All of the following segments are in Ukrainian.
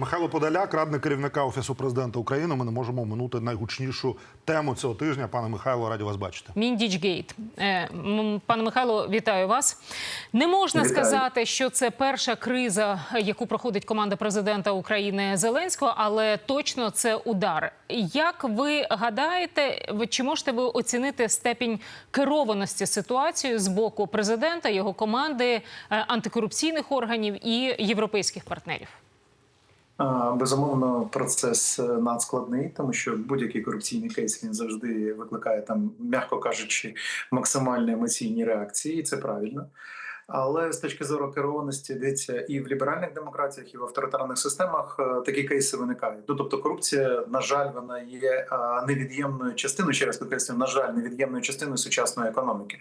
Михайло Подоляк, радник керівника офісу президента України. Ми не можемо оминути найгучнішу тему цього тижня. Пане Михайло, раді вас бачити. Міндічгейт. Е, Пане Михайло, вітаю вас. Не можна Вітаю. сказати, що це перша криза, яку проходить команда президента України Зеленського, але точно це удар. Як ви гадаєте, ви- чи можете ви оцінити степінь керованості ситуацією з боку президента, його команди, е, антикорупційних органів і європейських партнерів? Безумовно, процес е, надскладний, тому що будь-який корупційний кейс він завжди викликає там, м'яко кажучи, максимальні емоційні реакції, і це правильно. Але з точки зору керованості, дивіться, і в ліберальних демократіях, і в авторитарних системах е, такі кейси виникають. Ну, тобто, корупція, на жаль, вона є е, невід'ємною частиною, ще раз підкреслюю, на жаль, невід'ємною частиною сучасної економіки.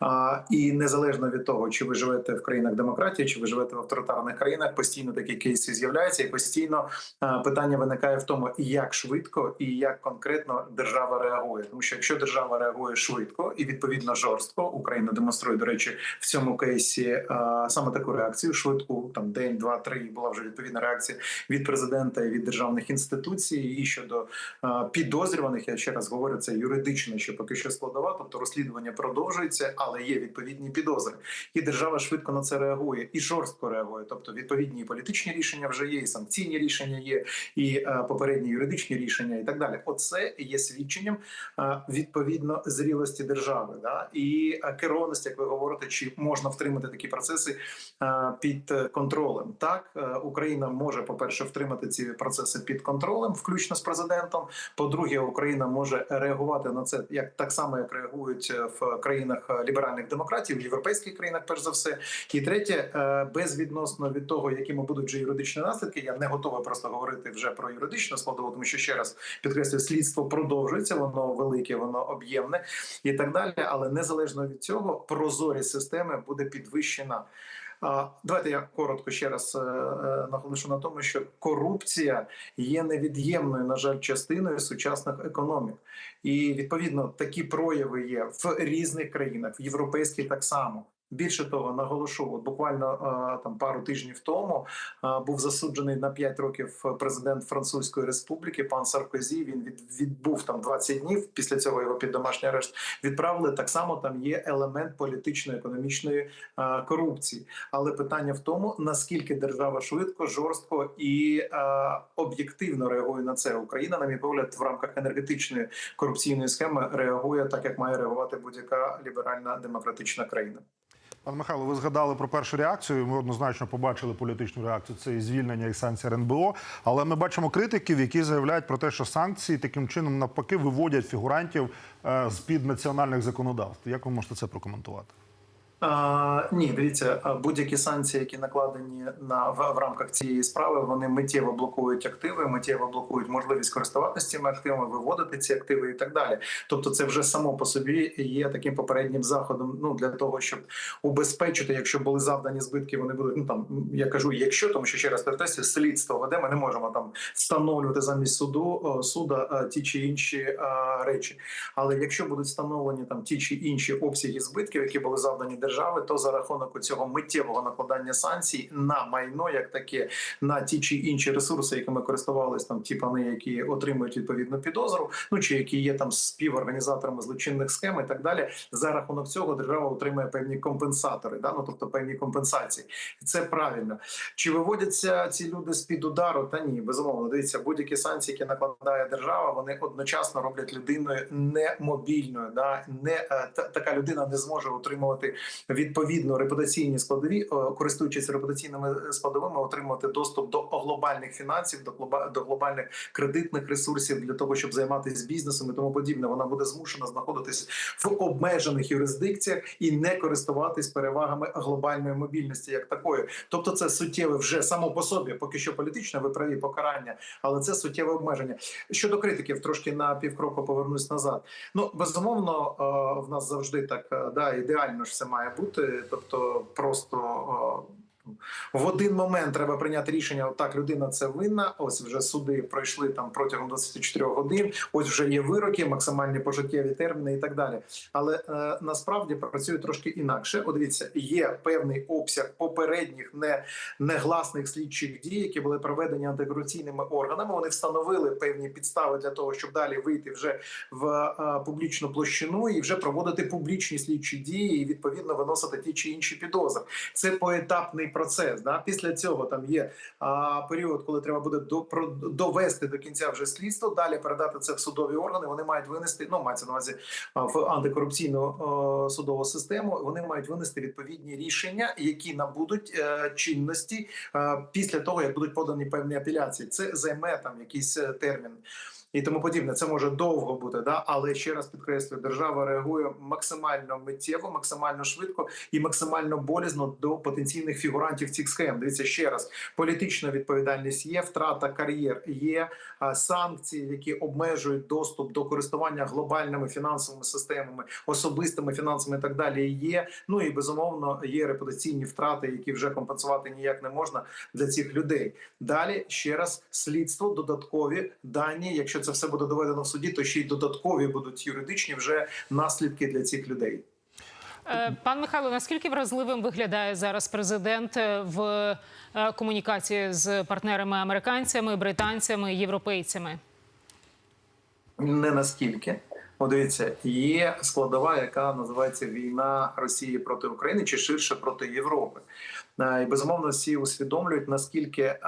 А, І незалежно від того, чи ви живете в країнах демократії, чи ви живете в авторитарних країнах, постійно такі кейси з'являються, і постійно е, питання виникає в тому, як швидко і як конкретно держава реагує. Тому що якщо держава реагує швидко і відповідно жорстко, Україна демонструє до речі в цьому кейсі е, саме таку реакцію швидку, там день, два, три була вже відповідна реакція від президента і від державних інституцій. І щодо підозрюваних, я ще раз говорю, це юридично, що поки що складова, тобто розслідування продовжується, але є відповідні підозри. І держава швидко на це реагує і жорстко реагує. Тобто відповідні політичні рішення вже є, і санкційні рішення є, і попередні юридичні рішення, і так далі. Оце є свідченням відповідно зрілості держави, да і керованості, як ви говорите, чи можна втримати такі процеси е, під контролем. Так е, Україна може, по перше, втримати ці процеси під контролем, включно з президентом. По-друге, Україна може реагувати на це як так само, як реагують е, в країнах ліберальних демократій, в європейських країнах, перш за все. І третє, безвідносно від того, якими будуть вже юридичні наслідки, я не готовий просто говорити вже про юридичну складову, тому що ще раз підкреслюю, слідство продовжується, воно велике, воно об'ємне і так далі. Але незалежно від цього, прозорість системи буде підвищена. Давайте я коротко ще раз е, е, наголошу на тому, що корупція є невід'ємною, на жаль, частиною сучасних економік, і відповідно такі прояви є в різних країнах, в європейській так само. Більше того, наголошу, буквально е, там пару тижнів тому е, був засуджений на 5 років президент Французької Республіки, пан Саркозі. Він від, відбув там 20 днів. Після цього його під домашній арешт відправили. Так само там є елемент політично-економічної е, корупції. Але питання в тому, наскільки держава швидко, жорстко і е, об'єктивно реагує на це. Україна, на мій погляд, в рамках енергетичної корупційної схеми реагує так, як має реагувати будь-яка ліберальна демократична країна. Пане Михайло, ви згадали про першу реакцію. Ми однозначно побачили політичну реакцію. Це і звільнення і санкції РНБО. Але ми бачимо критиків, які заявляють про те, що санкції таким чином навпаки виводять фігурантів е, з під національних законодавств. Як ви можете це прокоментувати? Ні, дивіться, будь-які санкції, які накладені на в, в рамках цієї справи, вони миттєво блокують активи, миттєво блокують можливість користуватися цими активами, виводити ці активи і так далі. Тобто, це вже само по собі є таким попереднім заходом. Ну для того, щоб убезпечити, якщо були завдані збитки, вони будуть. Ну там я кажу, якщо тому, що ще раз підкреслюю, слідство веде, ми не можемо там встановлювати замість суду суда ті чи інші а, речі. Але якщо будуть встановлені там ті чи інші обсяги збитків, які були завдані держави, то за рахунок цього миттєвого накладання санкцій на майно, як таке, на ті чи інші ресурси, якими користувались там ті пани, які отримують відповідну підозру, ну чи які є там співорганізаторами злочинних схем і так далі. За рахунок цього держава отримує певні компенсатори, да ну тобто певні компенсації. Це правильно. Чи виводяться ці люди з під удару? Та ні, безумовно. Дивіться, будь-які санкції, які накладає держава, вони одночасно роблять людиною немобільною. Да не е, та, така людина не зможе отримувати відповідно репутаційні складові, е, користуючись репутаційними складовими, отримувати доступ до глобальних фінансів, до глобальних кредитних ресурсів для того, щоб займатися бізнесом і тому подібне. Вона буде змушена знаходитись в обмежених юрисдикціях і не користуватись перевагами глобальної мобільності як такої. Тобто, це суттєве вже само по собі, поки що політичне ви праві покарання, але це суттєве обмеження. Щодо критиків, трошки на півкроку повернусь назад. Ну безумовно, е, в нас завжди так е, да ідеально ж все має бути, тобто просто. В один момент треба прийняти рішення. Отак, людина це винна. Ось вже суди пройшли там протягом 24 годин. Ось вже є вироки, максимальні пожиттєві терміни і так далі. Але е, насправді працює трошки інакше. От дивіться, є певний обсяг попередніх не, негласних слідчих дій, які були проведені антикорупційними органами. Вони встановили певні підстави для того, щоб далі вийти вже в е, публічну площину і вже проводити публічні слідчі дії і відповідно виносити ті чи інші підозри. Це поетапний процес. Да? Після цього там є а, період, коли треба буде до, про, довести до кінця вже слідство, далі передати це в судові органи. Вони мають винести, ну мається на увазі в антикорупційну е, судову систему. Вони мають винести відповідні рішення, які набудуть е, чинності е, після того, як будуть подані певні апеляції. Це займе там якийсь е, термін. І тому подібне, це може довго бути, да але ще раз підкреслюю, держава реагує максимально миттєво, максимально швидко і максимально болізно до потенційних фігурантів цих схем. Дивіться ще раз: політична відповідальність є, втрата кар'єр є, санкції, які обмежують доступ до користування глобальними фінансовими системами, особистими фінансами і так далі. Є. Ну і безумовно є репутаційні втрати, які вже компенсувати ніяк не можна для цих людей. Далі ще раз слідство, додаткові дані. Якщо це все буде доведено в суді, то ще й додаткові будуть юридичні вже наслідки для цих людей. Е, Пан Михайло, наскільки вразливим виглядає зараз президент е, в е, комунікації з партнерами американцями, британцями, європейцями? Не наскільки. От дивіться, є складова, яка називається війна Росії проти України чи ширше проти Європи. Е, І безумовно всі усвідомлюють наскільки е,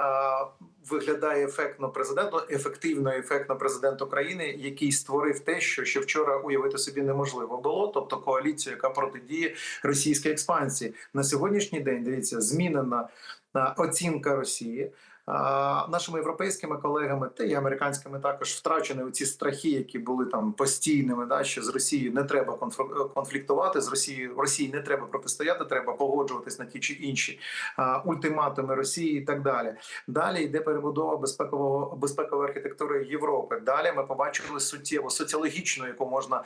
виглядає ефектно президент, ну, ефективно ефектно президент України, який створив те, що ще вчора уявити собі неможливо було, тобто коаліцію, яка протидіє російській експансії. На сьогоднішній день дивіться, змінена е, оцінка Росії. Нашими європейськими колегами та й американськими також втрачені оці страхи, які були там постійними. Да, що з Росією не треба конфліктувати, з Росією Росії не треба протистояти, треба погоджуватись на ті чи інші ультиматуми Росії і так далі. Далі йде перебудова безпекового безпекової архітектури Європи. Далі ми побачили суттєво соціологічну, яку можна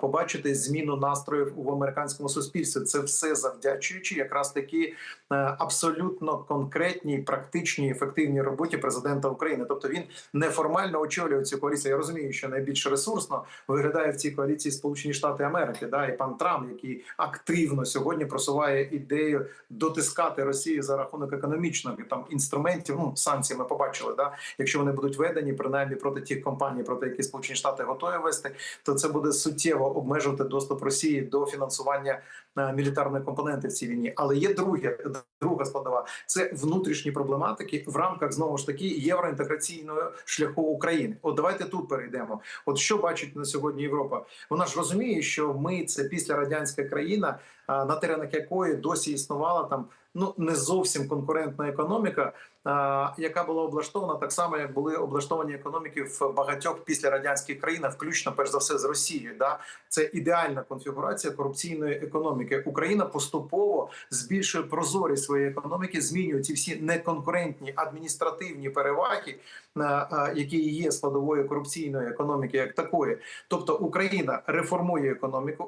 побачити зміну настроїв в американському суспільстві. Це все завдячуючи якраз таки е, абсолютно конкретній, практичній, ефективній роботі президента України. Тобто він неформально очолює цю коаліцію. Я розумію, що найбільш ресурсно виглядає в цій коаліції Сполучені Штати Америки, да і пан Трамп, який активно сьогодні просуває ідею дотискати Росію за рахунок економічних там інструментів. Ну санкції ми побачили. Да, якщо вони будуть введені, принаймні проти тих компаній, проти яких Сполучені Штати готові вести, то це буде суттєво обмежувати доступ Росії до фінансування е, мілітарної компоненти в цій війні. Але є друге, друга складова це внутрішні проблематики в рамках знову ж таки євроінтеграційного шляху України. От давайте тут перейдемо. От що бачить на сьогодні Європа? Вона ж розуміє, що ми це після радянська країна, на теренах якої досі існувала там ну не зовсім конкурентна економіка, яка була облаштована так само, як були облаштовані економіки в багатьох післярадянських країнах, включно перш за все з Росією. Да, це ідеальна конфігурація корупційної економіки. Україна поступово збільшує прозорість своєї економіки, змінює ці всі неконкурентні адміністративні переваги, які є складовою корупційної економіки, як такої. Тобто Україна реформує економіку,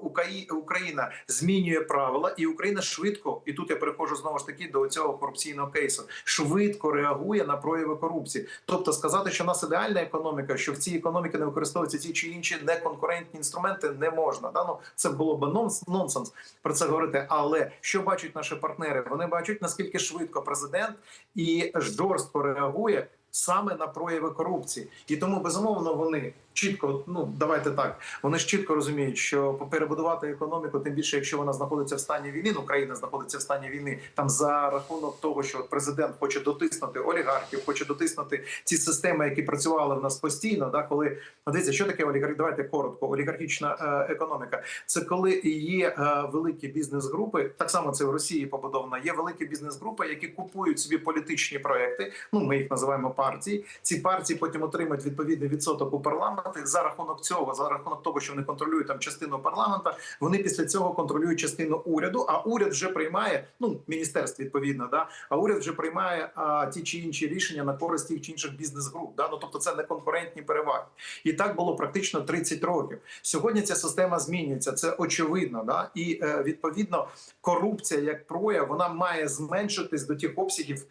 Україна змінює правила, і Україна швидко, і тут я переходжу знову ж таки до цього корупційного кейсу, швидко реагує на прояви корупції. Тобто сказати, що в нас ідеальна економіка, що в цій економіці не використовуються ті чи інші неконкурентні інструменти, не можна. Да? Ну, це було б нонсенс про це говорити. Але що бачать наші партнери? Вони бачать наскільки швидко президент і жорстко реагує. Саме на прояви корупції, і тому безумовно вони чітко, ну давайте так. Вони ж чітко розуміють, що перебудувати економіку, тим більше, якщо вона знаходиться в стані війни, ну Україна знаходиться в стані війни, там за рахунок того, що президент хоче дотиснути олігархів, хоче дотиснути ці системи, які працювали в нас постійно. Да, коли ну, дивіться, що таке олігарх? Давайте коротко. Олігархічна е, економіка. Це коли є е, великі бізнес-групи, так само це в Росії побудовано. Є великі бізнес-групи, які купують собі політичні проекти. Ну ми їх називаємо партії. Ці партії потім отримують відповідний відсоток у парламенті. Отримати за рахунок цього, за рахунок того, що вони контролюють там частину парламента. Вони після цього контролюють частину уряду. А уряд вже приймає ну міністерств відповідно, да а уряд вже приймає а, ті чи інші рішення на користь тих чи інших бізнес-груп. Да? Ну тобто це не конкурентні переваги. І так було практично 30 років. Сьогодні ця система змінюється. Це очевидно. Да? І е, відповідно корупція як прояв вона має зменшитись до тих обсягів.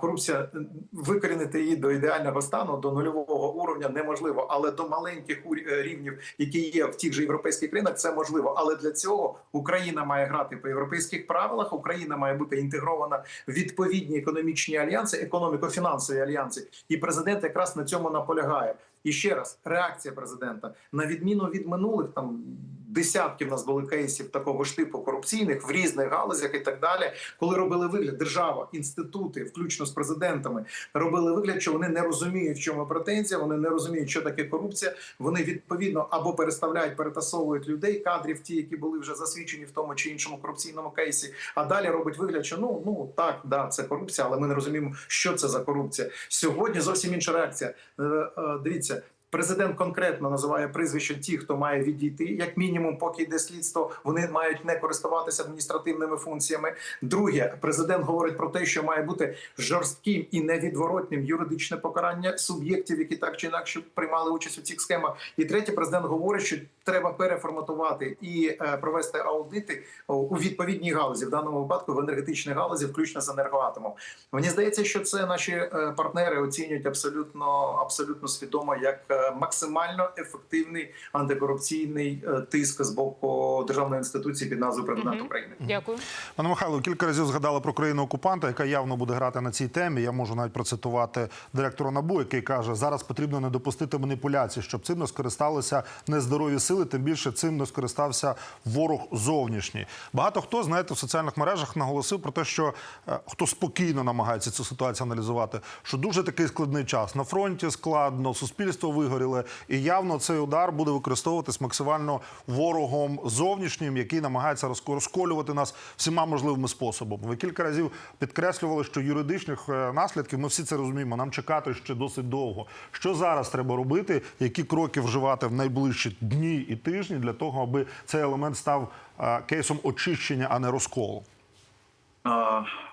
Корупція викорінити її до ідеального стану, до нульового уровня неможливо, але до маленьких е, рівнів, які є в тих же європейських країнах, це можливо. Але для цього Україна має грати по європейських правилах. Україна має бути інтегрована в відповідні економічні альянси, економіко-фінансові альянси. І президент якраз на цьому наполягає. І ще раз, реакція президента на відміну від минулих там десятків у нас були кейсів такого ж типу корупційних в різних галузях і так далі, коли робили вигляд держава, інститути, включно з президентами, робили вигляд, що вони не розуміють, в чому претензія, вони не розуміють, що таке корупція. Вони відповідно або переставляють, перетасовують людей, кадрів, ті, які були вже засвідчені в тому чи іншому корупційному кейсі. А далі робить вигляд, що ну ну так, да, це корупція, але ми не розуміємо, що це за корупція. Сьогодні зовсім інша реакція. Е, е, Дивіться. Президент конкретно називає прізвище ті, хто має відійти, як мінімум, поки йде слідство, вони мають не користуватися адміністративними функціями. Друге, президент говорить про те, що має бути жорстким і невідворотним юридичне покарання суб'єктів, які так чи інакше приймали участь у цих схемах. І третє, президент говорить, що треба переформатувати і е, провести аудити у відповідній галузі, в даному випадку в енергетичній галузі, включно з енергоатомом. Мені здається, що це наші е, партнери оцінюють абсолютно абсолютно свідомо як е, максимально ефективний антикорупційний е, тиск з боку державної інституції під назвою президент. України. Дякую. Пане Михайло, кілька разів згадали про країну окупанта, яка явно буде грати на цій темі. Я можу навіть процитувати директора НАБУ, який каже: зараз потрібно не допустити маніпуляцій, щоб цим не скористалися нездорові сили. Тим більше цим не скористався ворог зовнішній. Багато хто знаєте в соціальних мережах наголосив про те, що е, хто спокійно намагається цю ситуацію аналізувати, що дуже такий складний час на фронті складно, суспільство вигоріле, і явно цей удар буде використовуватись максимально ворогом зовнішнім, який намагається розко- розколювати нас всіма можливими способами. Ви кілька разів підкреслювали, що юридичних е, наслідків ми всі це розуміємо. Нам чекати ще досить довго. Що зараз треба робити? Які кроки вживати в найближчі дні і тижні для того, аби цей елемент став е, кейсом очищення, а не розколу?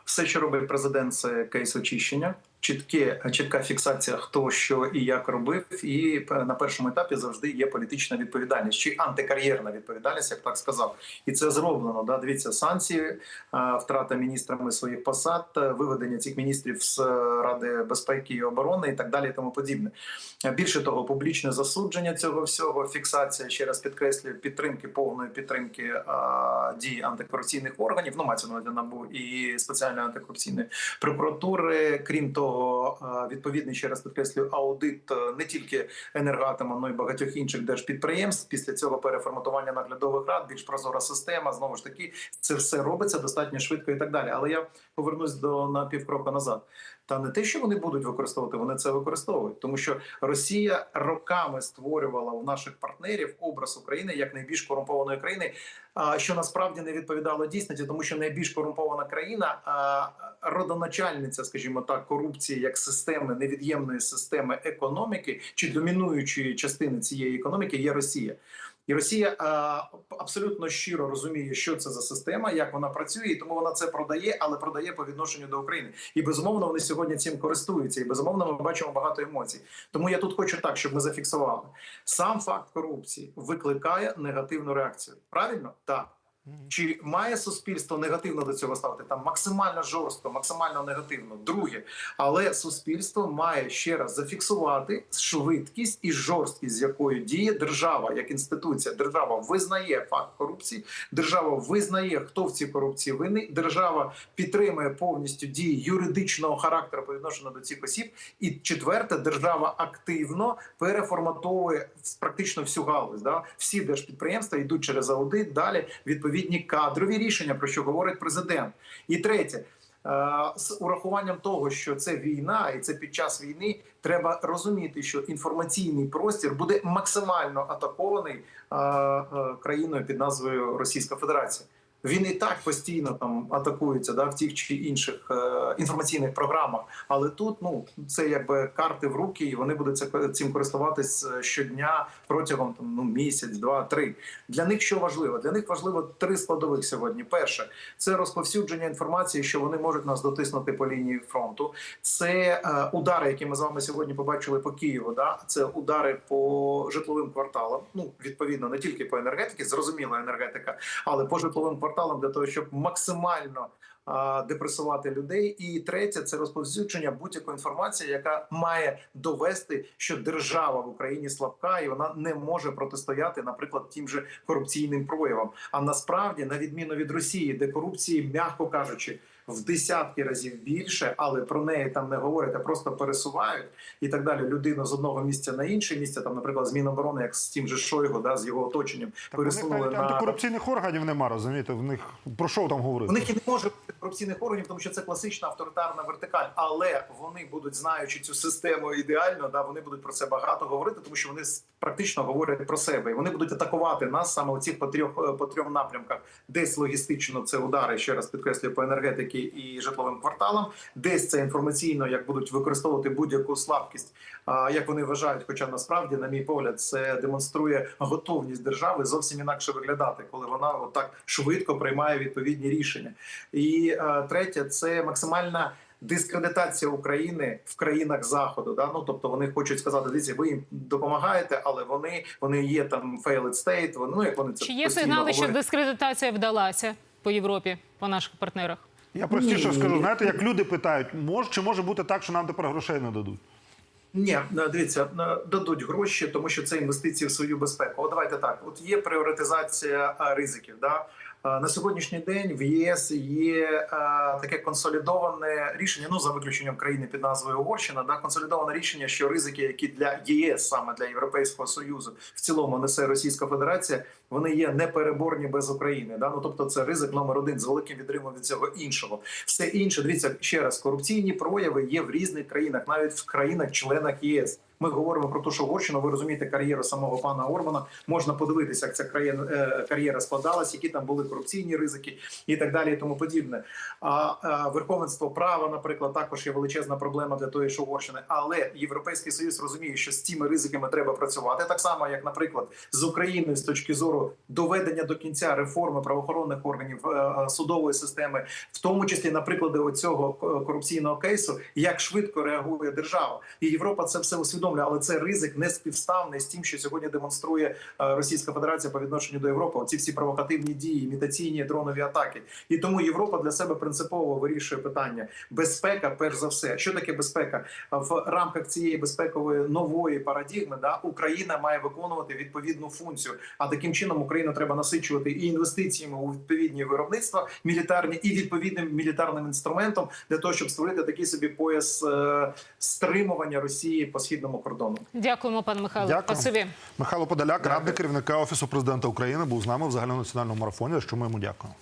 Все, що робить президент, це кейс очищення. Чітке, чітка фіксація, хто що і як робив, і на першому етапі завжди є політична відповідальність чи антикар'єрна відповідальність, як так сказав, і це зроблено. Да, дивіться, санкції, е, втрата міністрами своїх посад, е, виведення цих міністрів з е, Ради безпеки і оборони і так далі, і тому подібне. Більше того, публічне засудження цього всього, фіксація ще раз підкреслюю підтримки повної підтримки е, дій антикорупційних органів, ну мається на увазі НАБУ і спеціальної антикорупційної прокуратури. Крім того, е, відповідний ще раз підкреслюю аудит е, не тільки енергоатома, але й багатьох інших держпідприємств. Після цього переформатування наглядових рад, більш прозора система. Знову ж таки, це все робиться достатньо швидко і так далі. Але я повернусь до на півкроку назад. Та не те, що вони будуть використовувати, вони це використовують, тому що Росія роками створювала у наших партнерів образ України як найбільш корумпованої країни, що насправді не відповідало дійсності, тому що найбільш корумпована країна родоначальниця, скажімо так, корупції як системи невід'ємної системи економіки чи домінуючої частини цієї економіки є Росія. І Росія а, абсолютно щиро розуміє, що це за система, як вона працює, і тому вона це продає, але продає по відношенню до України. І безумовно вони сьогодні цим користуються. І безумовно ми бачимо багато емоцій. Тому я тут хочу так, щоб ми зафіксували. Сам факт корупції викликає негативну реакцію. Правильно? Так. Чи має суспільство негативно до цього ставити? Там максимально жорстко, максимально негативно. Друге, але суспільство має ще раз зафіксувати швидкість і жорсткість, з якою діє держава як інституція. Держава визнає факт корупції, держава визнає, хто в цій корупції винний. Держава підтримує повністю дії юридичного характеру по відношенню до цих осіб. І четверте, держава активно переформатовує практично всю галузь. Да? Всі держпідприємства йдуть через аудит. Далі відповідні кадрові рішення, про що говорить президент. І третє. е, З урахуванням того, що це війна, і це під час війни треба розуміти, що інформаційний простір буде максимально атакований е, е, країною під назвою Російська Федерація. Він і так постійно там атакується да, в тих чи інших е, інформаційних програмах. Але тут ну це якби карти в руки, і вони будуть цим користуватись е, щодня протягом там ну місяць, два, три. Для них що важливо? Для них важливо три складових сьогодні. Перше це розповсюдження інформації, що вони можуть нас дотиснути по лінії фронту. Це е, удари, які ми з вами сьогодні побачили по Києву. Да, це удари по житловим кварталам. Ну відповідно не тільки по енергетиці, зрозуміла енергетика, але по житловим кварталам для того, щоб максимально депресувати людей. І третє це розповсюдження будь-якої інформації, яка має довести, що держава в Україні слабка і вона не може протистояти, наприклад, тим же корупційним проявам. А насправді, на відміну від Росії, де корупції, м'яко кажучи. В десятки разів більше, але про неї там не говорять, а просто пересувають і так далі. Людину з одного місця на інше місце, там, наприклад, з Міноборони, як з тим же Шойгу, да, з його оточенням, Так пересунули навіть на антикорупційних органів нема, розумієте? В них про що там говорити? у них і не може бути корупційних органів, тому що це класична авторитарна вертикаль. Але вони будуть знаючи цю систему ідеально, да вони будуть про це багато говорити, тому що вони практично говорять про себе, і вони будуть атакувати нас саме у цих по трьох по трьом напрямках. Десь логістично це удари, ще раз підкреслюю, по енергетики і житловим кварталам. Десь це інформаційно, як будуть використовувати будь-яку слабкість, як вони вважають. Хоча насправді, на мій погляд, це демонструє готовність держави зовсім інакше виглядати, коли вона отак швидко приймає відповідні рішення. І е, третє це максимальна. Дискредитація України в країнах заходу, да ну тобто вони хочуть сказати, дивіться, ви їм допомагаєте, але вони вони є там failed state, Вони ну як вони це Чи є сигнали, що дискредитація вдалася по Європі, по наших партнерах? Я простіше скажу, знаєте, як люди питають, мож, чи може бути так, що нам тепер грошей не дадуть? Ні, е, дивіться, е, дадуть гроші, тому що це інвестиції в свою безпеку. От давайте так: от є пріоритизація ризиків. Да? Е, На сьогоднішній день в ЄС є е, таке консолідоване рішення, ну за виключенням країни під назвою Угорщина, да, консолідоване рішення, що ризики, які для ЄС, саме для Європейського союзу, в цілому несе Російська Федерація, вони є непереборні без України. Да? Ну тобто, це ризик номер один з великим відривом від цього іншого. Все інше, дивіться ще раз, корупційні прояви є в різних країнах, навіть в країнах-членах ЄС. Ми говоримо про те, що Угорщина, ви розумієте кар'єру самого пана Орбана. Можна подивитися, як ця е, кар'єра складалась, які там були корупційні ризики і так далі, і тому подібне. А, а верховенство права, наприклад, також є величезна проблема для тої ж Угорщини. Але Європейський Союз розуміє, що з цими ризиками треба працювати. Так само, як, наприклад, з Україною з точки зору доведення до кінця реформи правоохоронних органів е, е, судової системи, в тому числі на приклади оцього е, корупційного кейсу, як швидко реагує держава, і Європа це все усвідомлює, але це ризик не співставний з тим, що сьогодні демонструє е, Російська Федерація по відношенню до Європи. Оці всі провокативні дії, імітаційні дронові атаки. І тому Європа для себе принципово вирішує питання безпека. Перш за все, що таке безпека в рамках цієї безпекової нової парадігми, да Україна має виконувати відповідну функцію. А таким чином Україну треба насичувати і інвестиціями у відповідні виробництва мілітарні, і відповідним мілітарним інструментом для того, щоб створити такий собі пояс е, стримування Росії по східному кордону. Дякуємо, пане Михайло. Дякую. Спасибі. Михайло Подоляк, радник керівника Офісу президента України, був з нами в загальнонаціональному марафоні, за що ми йому дякуємо.